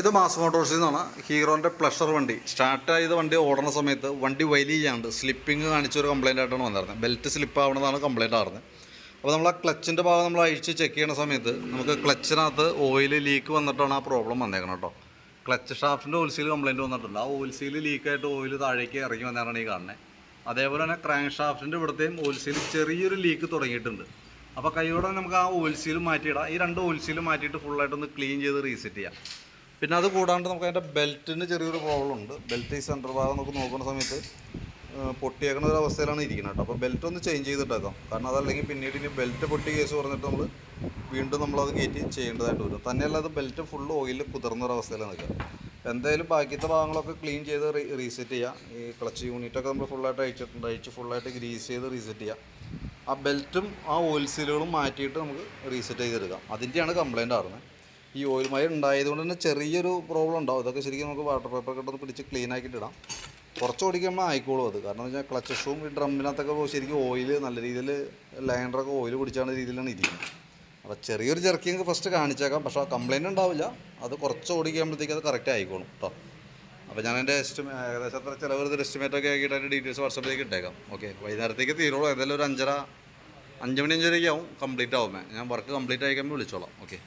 ഇത് മാസ് മോട്ടോഴ്സിൽ നിന്നാണ് ഹീറോന്റെ പ്ലഷർ വണ്ടി. സ്റ്റാർട്ട് ചെയ്ത വണ്ടി ഓടുന്ന സമയത്ത് വണ്ടി വലിയാണ്ട് സ്ലിപ്പിംഗ് കാണിച്ച ഒരു കംപ്ലൈന്റ് ആയിട്ടാണ് വന്നിരുന്നത്. ബെൽറ്റ് സ്ലിപ്പ് ആവണമെന്നാണ് കംപ്ലയിന്റ് ആയിരുന്നത്. അപ്പോൾ നമ്മൾ ആ ക്ലച്ചിന്റെ ഭാഗം നമ്മൾ അഴിച്ച് ചെക്ക് ചെയ്യുന്ന സമയത്ത് നമുക്ക് ക്ലച്ചിനകത്ത് ഓയിൽ ലീക്ക് വന്നിട്ടാണ് ആ പ്രോബ്ലം വന്നേക്കണം കേട്ടോ ക്ലച്ച് ഷാഫ്റ്റിന്റെ ഓയിൽ സീൽ കംപ്ലൈന്റ് വന്നിട്ടുണ്ട്. ആ ഓയിൽ സീൽ ലീക്കായിട്ട് ഓയിൽ താഴേക്ക് ഇറങ്ങി വന്നാണ് ഈ കാണുന്നത് അതേപോലെ തന്നെ ക്രാങ്ക് ഷാഫ്റ്റിന്റെ ഇവിടുത്തെയും ഓൽസീൽ ചെറിയൊരു ലീക്ക് തുടങ്ങിയിട്ടുണ്ട്. അപ്പോൾ കൈയോടെ നമുക്ക് ആ ഓൽസീൽ സീൽ മാറ്റിയിടാം. ഈ രണ്ട് ഓൽസീൽ സീൽ മാറ്റിയിട്ട് ഫുള്ളായിട്ടൊന്ന് ക്ലീൻ ചെയ്ത് റീസെറ്റ് ചെയ്യാം. പിന്നെ അത് കൂടാണ്ട് നമുക്ക് അതിന്റെ ബെൽറ്റിന് ചെറിയൊരു പ്രോബ്ലം ഉണ്ട്. ബെൽറ്റ് ഈ സെന്റർ ഭാഗം നമുക്ക് നോക്കുന്ന സമയത്ത് പൊട്ടിയേക്കുന്ന ഒരു അവസ്ഥയിലാണ് ഇരിക്കുന്നത് കേട്ടോ. അപ്പോൾ ബെൽറ്റ് ഒന്ന് ചേഞ്ച് ചെയ്തിട്ടേക്കാം. കാരണം അതല്ലെങ്കിൽ പിന്നീട് ഇനി ബെൽറ്റ് പൊട്ടി കേസ് പറഞ്ഞിട്ട് നമ്മൾ വീണ്ടും നമ്മളത് കയറ്റി ചെയ്യേണ്ടതായിട്ട് വരും. തന്നെയല്ല അത് ബെൽറ്റ് ഫുൾ ഓയിൽ കുതിർന്നൊരവസ്ഥയിലാണ് നിൽക്കുക. എന്തായാലും ബാക്കിയത്തെ ഭാഗങ്ങളൊക്കെ ക്ലീൻ ചെയ്ത് റീസെറ്റ് ചെയ്യുക ഈ ക്ലച്ച് യൂണിറ്റൊക്കെ നമ്മൾ ഫുള്ളായിട്ട് അയച്ചിട്ടുണ്ട് അയച്ച് ഫുള്ളായിട്ട് ഗ്രീസ് ചെയ്ത് റീസെറ്റ് ചെയ്യുക ആ ബെൽറ്റും ആ ഓയിൽ സീലുകളും മാറ്റിയിട്ട് നമുക്ക് റീസെറ്റ് ചെയ്തെടുക്കാം അതിന്റെയാണ് കംപ്ലയിന്റ് ആറുന്നത് ഈ ഓയിൽ മയ ഉണ്ടായതുകൊണ്ട് തന്നെ ചെറിയൊരു പ്രോബ്ലം ഉണ്ടാവും. ഇതൊക്കെ ശരിക്കും നമുക്ക് വാട്ടർ പേപ്പർ കിട്ടുന്ന പിടിച്ച് ക്ലീൻ ആക്കിയിട്ട് ഇടാം. കുറച്ച് ഓടിക്കുമ്പോൾ ആയിക്കോളും അത്. കാരണം വെച്ചാൽ ക്ലച്ച് ഷൂവും ഈ ഡ്രമ്മിനകത്തൊക്കെ ശരിക്കും ഓയിൽ നല്ല രീതിയിൽ ലൈനറൊക്കെ ഓയിൽ പിടിച്ചാണ് രീതിയിലാണ് ഇരിക്കുന്നത്. അപ്പോൾ ചെറിയൊരു ജെർക്കിങ് ഫസ്റ്റ് കാണിച്ചേക്കാം. പക്ഷെ ആ കംപ്ലൈന്റ് ഉണ്ടാവില്ല. അത് കുറച്ച് ഓടിക്കുമ്പോഴത്തേക്ക് അത് കറക്റ്റ് ആയിക്കോളും കേട്ടോ അപ്പോൾ ഞാൻ എന്റെ എസ്റ്റിമേ ഏകദേശം അത്ര ചിലവ് എസ്റ്റിമേറ്റ് ഒക്കെ ആക്കിയിട്ട് അതിന്റെ ഡീറ്റെയിൽസ് വാട്സപ്പിലേക്ക് ഇട്ടേക്കാം. ഓക്കെ വൈകുന്നേരത്തേക്ക് തീരുള്ളൂ. ഏതായാലും ഒരു അഞ്ചര അഞ്ച് മണി അഞ്ചരയ്ക്ക് ആവും കംപ്ലീറ്റ് ആവുമേ ഞാൻ വർക്ക് കംപ്ലീറ്റ് ആയിക്കുമ്പോൾ വിളിച്ചോളാം. ഓക്കെ